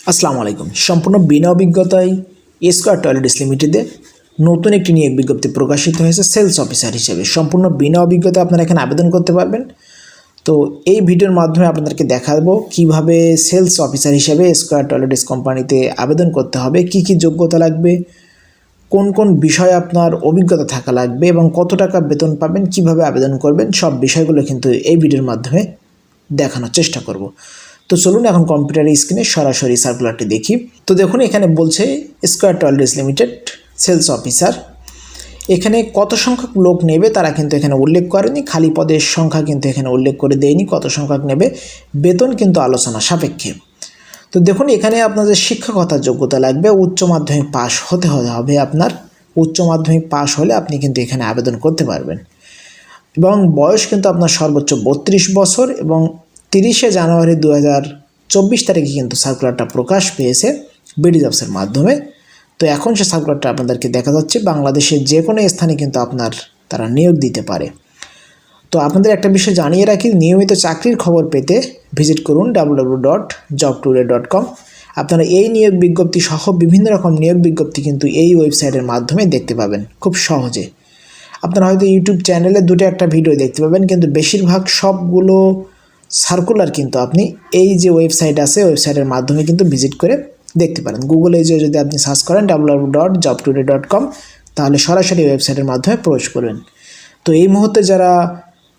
আসসালামু আলাইকুম। সম্পূর্ণ বিনা অভিজ্ঞতায় স্কোয়ার টয়লেটস লিমিটেডে নতুন একটি নিয়োগ বিজ্ঞপ্তি প্রকাশিত হয়েছে সেলস অফিসার হিসেবে। সম্পূর্ণ বিনা অভিজ্ঞতা আপনারা এখানে আবেদন করতে পারবেন। তো এই ভিডিওর মাধ্যমে আপনাদেরকে দেখাবো কীভাবে সেলস অফিসার হিসেবে স্কোয়ার টয়লেটস কোম্পানিতে আবেদন করতে হবে, কি কি যোগ্যতা লাগবে, কোন কোন বিষয়ে আপনার অভিজ্ঞতা থাকা লাগবে এবং কত টাকা বেতন পাবেন, কীভাবে আবেদন করবেন, সব বিষয়গুলো কিন্তু এই ভিডিওর মাধ্যমে দেখানোর চেষ্টা করব। তো চলুন এখন কম্পিউটার স্ক্রিনে সরাসরি সার্কুলারটি দেখি। তো দেখুন, এখানে বলছে square toilets limited sales officer এখানে কত সংখ্যক লোক নেবে তারা কিন্তু এখানে উল্লেখ করেনি। খালি পদের সংখ্যা কিন্তু এখানে উল্লেখ করে দেয়নি, কত সংখ্যক নেবে বেতন কিন্তু আলোচনা সাপেক্ষে। তো দেখুন, এখানে আপনাদের শিক্ষকতার যোগ্যতা লাগবে, উচ্চ মাধ্যমিক পাশ হতে হবে আপনার। উচ্চ মাধ্যমিক পাশ হলে আপনি কিন্তু এখানে আবেদন করতে পারবেন। এবং বয়স কিন্তু আপনার সর্বোচ্চ বত্রিশ বছর এবং তিরিশে জানুয়ারি দু হাজার চব্বিশ তারিখে কিন্তু সার্কুলারটা প্রকাশ পেয়েছে বিডি জবসের মাধ্যমে। তো এখন সে সার্কুলারটা আপনাদেরকে দেখা যাচ্ছে, বাংলাদেশের যে কোনো স্থানে কিন্তু আপনার তারা নিয়োগ দিতে পারে। তো আপনাদের একটা বিষয় জানিয়ে রাখি, নিয়মিত চাকরির খবর পেতে ভিজিট করুন W dot job today dot com. আপনারা এই নিয়োগ বিজ্ঞপ্তি সহ বিভিন্ন রকম নিয়োগ বিজ্ঞপ্তি কিন্তু এই ওয়েবসাইটের মাধ্যমে দেখতে পাবেন, খুব সহজে। আপনারা হয়তো ইউটিউব চ্যানেলে দুটো একটা ভিডিও দেখতে পাবেন, কিন্তু বেশিরভাগ সবগুলো সার্কুলার কিন্তু আপনি এই যে ওয়েবসাইট আছে ওয়েবসাইটের মাধ্যমে কিন্তু ভিজিট করে দেখতে পারেন। গুগলে যে যদি আপনি সার্চ করেন W dot job today dot com তাহলে সরাসরি ওয়েবসাইটের মাধ্যমে প্রবেশ করবেন। তো এই মুহূর্তে যারা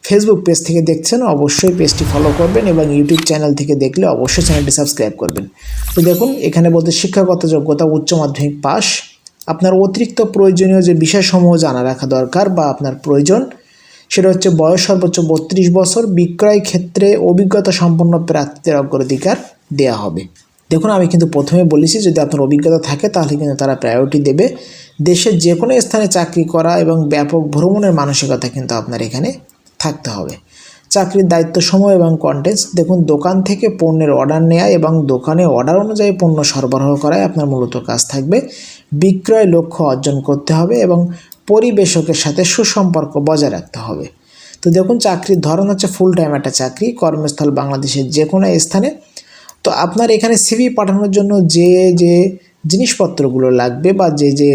ফেসবুক পেজ থেকে দেখছেন, অবশ্যই পেজটি ফলো করবেন এবং ইউটিউব চ্যানেল থেকে দেখলে অবশ্যই চ্যানেলটি সাবস্ক্রাইব করবেন। তো দেখুন, এখানে বলতে শিক্ষাগত যোগ্যতা, উচ্চ মাধ্যমিক পাস আপনার অতিরিক্ত প্রয়োজনীয় যে বিষয়সমূহ জানা রাখা দরকার বা আপনার প্রয়োজন সেটা হচ্ছে বয়স সর্বোচ্চ বত্রিশ বছর, বিক্রয় ক্ষেত্রে অভিজ্ঞতা সম্পন্ন প্রার্থীদের অগ্রাধিকার দেওয়া হবে। দেখুন, আমি কিন্তু প্রথমে বলেছি, যদি আপনার অভিজ্ঞতা থাকে, তাহলে কিন্তু তারা প্রায়োরিটি দেবে। দেশের যে কোনো স্থানে চাকরি করা এবং ব্যাপক ভ্রমণের মানসিকতা কিন্তু আপনার এখানে থাকতে হবে। চাকরির দায়িত্ব সময় এবং কন্টেন্টস দেখুন, দোকান থেকে পণ্যের অর্ডার নেওয়া এবং দোকানে অর্ডার অনুযায়ী পণ্য সরবরাহ করায় আপনার মূলত কাজ থাকবে। বিক্রয় লক্ষ্য অর্জন করতে হবে এবং পরিবেশকের সাথে সুসম্পর্ক বজায় রাখতে হবে। তো দেখুন, চাকরির ধরন হচ্ছে ফুল টাইম একটা চাকরি, কর্মস্থল বাংলাদেশের যে কোনো স্থানে। তো আপনার এখানে সিভি পাঠানোর জন্য যে যে জিনিসপত্রগুলো লাগবে বা যে যে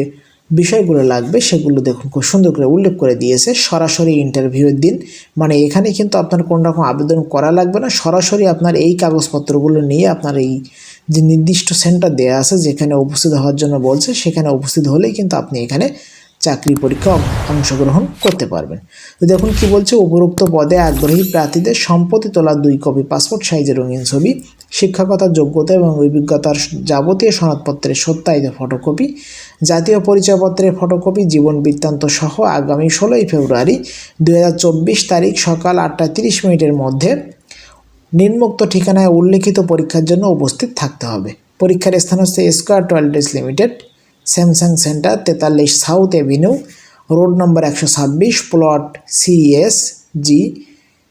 বিষয়গুলো লাগবে, সেগুলো দেখুন খুব সুন্দর করে উল্লেখ করে দিয়েছে। সরাসরি ইন্টারভিউয়ের দিন মানে এখানে কিন্তু আপনার কোনো রকম আবেদন করা লাগবে না। সরাসরি আপনার এই কাগজপত্রগুলো নিয়ে আপনার এই যে নির্দিষ্ট সেন্টার দেওয়া আছে, যেখানে উপস্থিত হওয়ার জন্য বলছে, সেখানে উপস্থিত হলেই কিন্তু আপনি এখানে চাকরি পরীক্ষা অংশগ্রহণ করতে পারবেন। তো দেখুন কি বলছে, উপরোক্ত পদে আগ্রহী প্রার্থীদের সম্পত্তি তোলা দুই কপি পাসপোর্ট সাইজের রঙিন ছবি শিক্ষাগত যোগ্যতা এবং অভিজ্ঞতার যাবতীয় সনদপত্রের সত্যায়িত ফটোকপি, জাতীয় পরিচয়পত্রের ফটোকপি, জীবন বৃত্তান্ত সহ আগামী ষোলোই ফেব্রুয়ারি দু হাজার চব্বিশ তারিখ সকাল আটটা তিরিশ মিনিটের মধ্যে নিম্নোক্ত ঠিকানায় উল্লেখিত পরীক্ষার জন্য উপস্থিত থাকতে হবে। পরীক্ষার স্থান হচ্ছে square toilets limited Samsung centre তেতাল্লিশ সাউথ এভিনিউ, রোড নম্বর একশো ছাব্বিশ, প্লট সিএস জি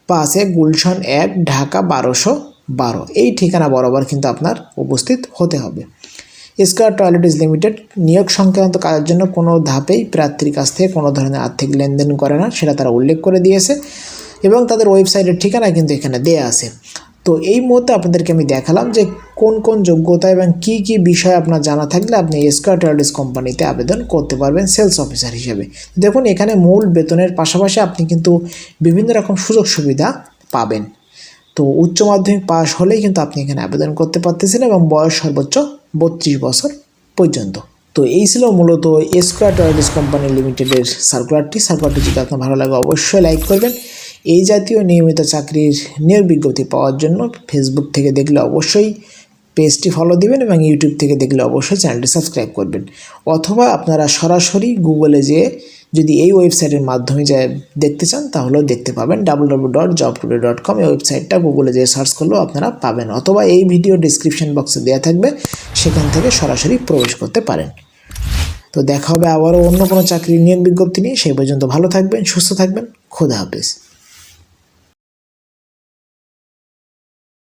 পাশে গুলশান এক, ঢাকা বারোশো বারো। এই ঠিকানা বরাবর কিন্তু আপনার উপস্থিত হতে হবে। স্কোয়ার টয়লেটস লিমিটেড, নিয়োগ সংক্রান্ত কাজের জন্য কোনো ধাপেই প্রার্থীর কাছ থেকে কোনো ধরনের আর্থিক লেনদেন করে না, সেটা তারা উল্লেখ করে দিয়েছে এবং তাদের ওয়েবসাইটের ঠিকানা কিন্তু এখানে দেয়া আছে। তো এই মুহূর্তে আপনাদেরকে আমি দেখালাম যে কোন কোন যোগ্যতা এবং কি কি বিষয় আপনার জানা থাকলে আপনি স্কোয়ার টয়লেটস কোম্পানিতে আবেদন করতে পারবেন সেলস অফিসার হিসেবে। দেখুন, এখানে মূল বেতনের পাশাপাশি আপনি কিন্তু বিভিন্ন রকম সুযোগ সুবিধা পাবেন। তো উচ্চ মাধ্যমিক পাস হলেই কিন্তু আপনি এখানে আবেদন করতে পারতেছেন এবং বয়স সর্বোচ্চ বত্রিশ বছর পর্যন্ত। তো এই ছিল মূলত স্কোয়ার টয়লেটস কোম্পানি লিমিটেডের সার্কুলারটি সার্কুলারটি যদি আপনার ভালো লাগে অবশ্যই লাইক করবেন। এই জাতীয় নিয়মিত চাকরির নিয়োগ বিজ্ঞপ্তি পাওয়ার জন্য ফেসবুক থেকে দেখলে অবশ্যই পেজটি ফলো দিবেন এবং ইউটিউব থেকে দেখলে অবশ্যই চ্যানেলটি সাবস্ক্রাইব করবেন। অথবা আপনারা সরাসরি গুগলে যেয়ে যদি এই ওয়েবসাইটের মাধ্যমে যা দেখতে চান, তাহলেও দেখতে পাবেন W W dot job today dot com এই ওয়েবসাইটটা গুগলে যেয়ে সার্চ করলেও আপনারা পাবেন। অথবা এই ভিডিও ডিসক্রিপশন বক্সে দেওয়া থাকবে, সেখান থেকে সরাসরি প্রবেশ করতে পারেন। তো দেখা হবে আবারও অন্য কোনো চাকরির নিয়োগ বিজ্ঞপ্তি নিয়ে। সেই পর্যন্ত ভালো থাকবেন, সুস্থ থাকবেন। খোদা হাফেজ।